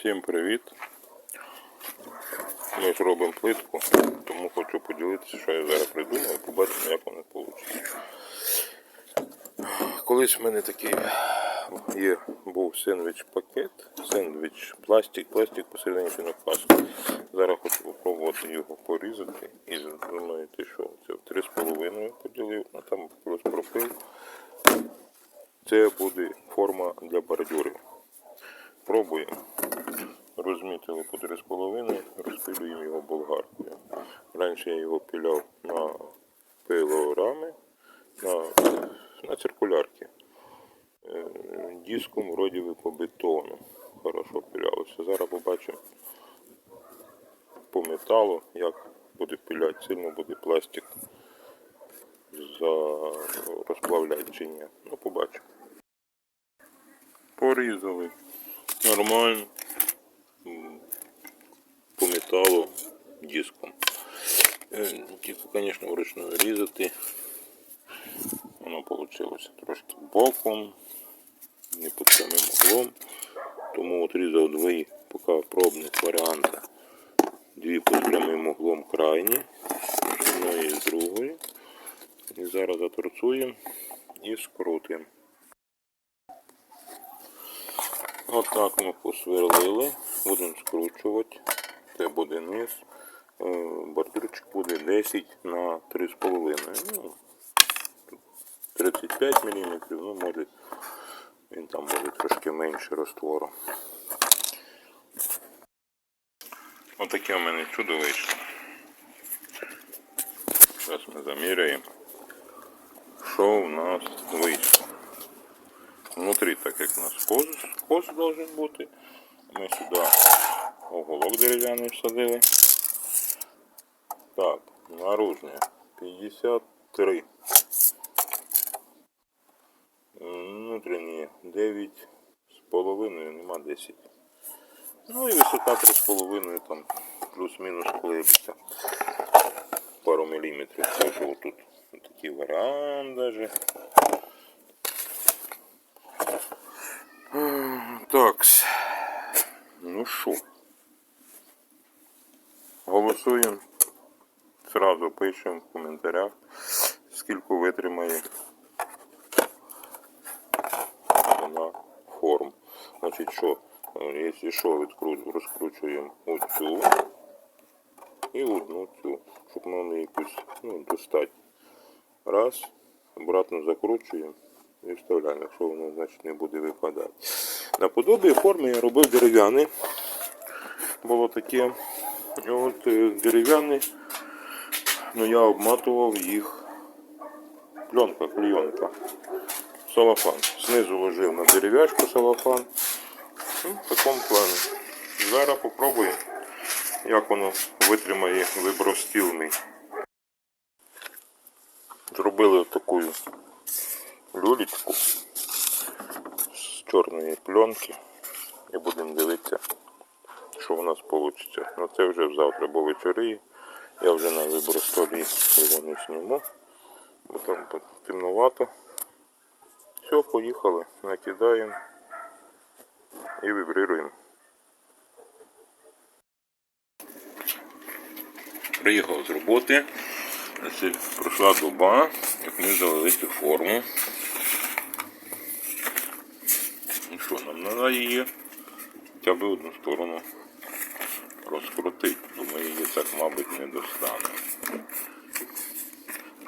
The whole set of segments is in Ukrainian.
Всім привіт! Ми ж робимо плитку, тому хочу поділитися, що я зараз придумав, і побачимо, як воно вийде. Колись в мене такий є, був сендвіч пакет, сендвіч пластик, пластик посередині пінопласту. Зараз хочу спробувати його порізати і думаю, ти що, це в 3,5 поділив, а там плюс пропил. Це буде форма для бордюрів. Пробуємо. Розмітили по 3,5, розпилюємо його болгаркою. Раніше я його піляв на пилорами, на, на циркулярки. Е, Диском вроді би по бетону. Хорошо пілялося. Зараз побачимо по металу, як буде піляти, сильно буде пластик за розплавляти чи ні. Ну, побачимо. Порізали. Нормально. По металу диском. Е, Тільки, звісно, вручну різати. Воно вийшло трошки боком, не під самим углом. Тому от різав дві поки пробних варіанти. Дві під прямим углом крайні, одної і другої. І зараз заторцуємо і скрутимо. Отак ми посверлили, будемо скручувати. Це буде низ. Е, Бордюрчик буде 10 на 3,5. Ну, 35 мм, ну може він там буде трошки менше раствору. Отаке у мене чудо вийшло. Зараз ми заміряємо, що у нас вийшло. Внутрі, так як у нас хоз должен бути. Ми сюди оголок дерев'яний всадили. Так, наружне 53. Внутрішнє 9 з половиною, нема 10. Ну і висота 3,5 там плюс-мінус колеблеться. Пару міліметрів. Це ж отут такий. Так. Ну що? Голосуємо. Зразу пишемо в коментарях, скільки витримає вона форм. Значить, що, е, якщо що, відкру- розкручуємо оцю і одну цю, щоб нам якусь ну, достати. Раз, обратно закручуємо і вставляємо, якщо воно значить, не буде випадати. Наподобі форми я робив дерев'яний. Було таке. От е, дерев'яний, ну я обматував їх пленка, клейонка. Салафан. Знизу ложив на дерев'яшку салафан. Ну, в такому плані. Зараз попробуємо, як воно витримає вибростіл. Зробили таку люлечку з чорної пленки і будемо дивитися, що у нас вийде. Ну це вже завтра, бо вечори. Я вже на вибростолі його не зніму, бо там темнувато. Все, поїхали, накидаємо і вибрируємо. Приїхав з роботи. Пройшла доба, як ми завели цю форму. Ну що, нам треба її хоча б одну сторону розкрутити, бо ми її так, мабуть, не достанемо.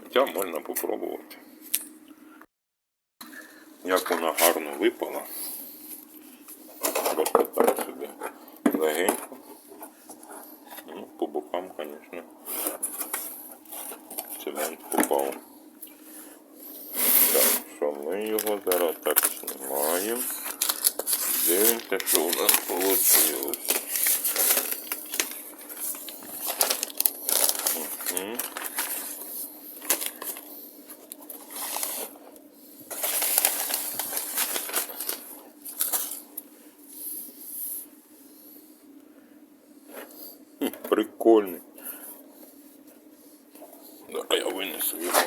Хоча можна попробувати. Як вона гарно випала. Просто так собі легенько. Ну, по бокам, звісно, цемент попав. Так, що ми його зараз так знімаємо. Дивимося, що у нас вийшло. Угу. Прикольний. Зараз я винесу його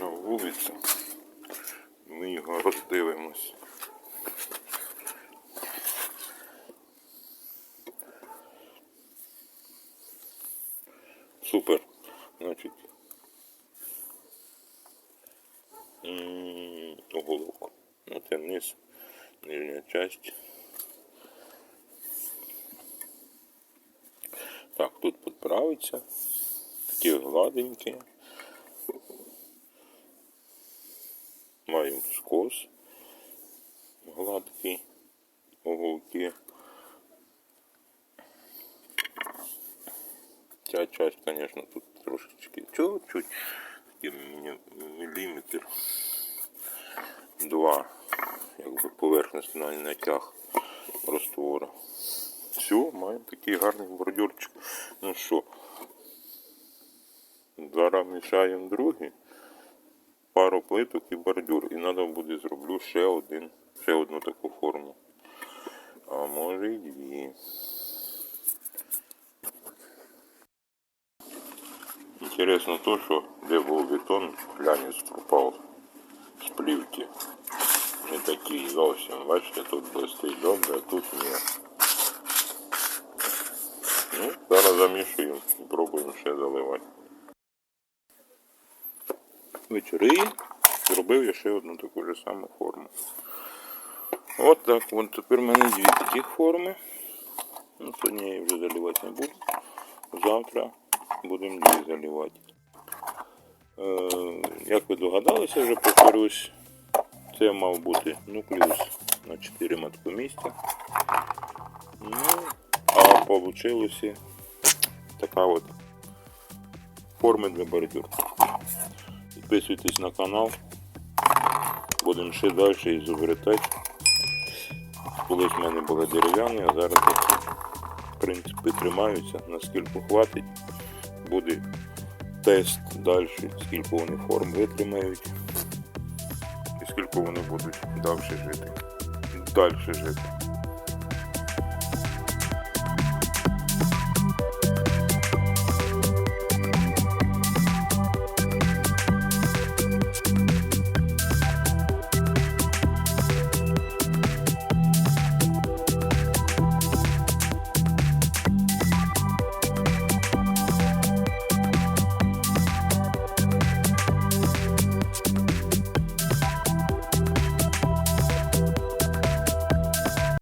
на вулицю. Ми його роздивимось. Супер. Значить. м, Уголок. Ну, це вниз. Нижня часть. Так, тут підправиться. Такі гладенькі. Маємо скос. Гладкі уголки. Ця часть, конечно, тут трошечки чуть-чуть, міліметр, два, якби поверхностний натяг раствора. Все, маємо такий гарний бордюрчик. Ну що, зараз мішаємо другий, пару плиток і бордюр. І треба буде зроблю ще один, ще одну таку форму. А може і дві. Интересно то, что где был бетон, глянец пропал з плівки. Не такий зовсім. Бачите, тут блистить добре, а тут ні. Ну, зараз замішуємо і пробуємо ще заливати. Вечори зробив я ще одну таку ж саму форму. От так, от тепер в мене дві таких форми. Ну, сьогодні я вже заливати не буду. Завтра будемо дві заливати. Е, як ви догадалися, вже повторюсь, це мав бути нуклеус на 4 маткомістя. Ну, а вийшло така от форма для бордюр. Підписуйтесь на канал. Будемо ще далі ізобретати. Колись в мене були дерев'яні, а зараз в принципі тримаються, наскільки хватить. Буде тест далі, скільки вони форм витримають і скільки вони будуть далі жити. Далі жити.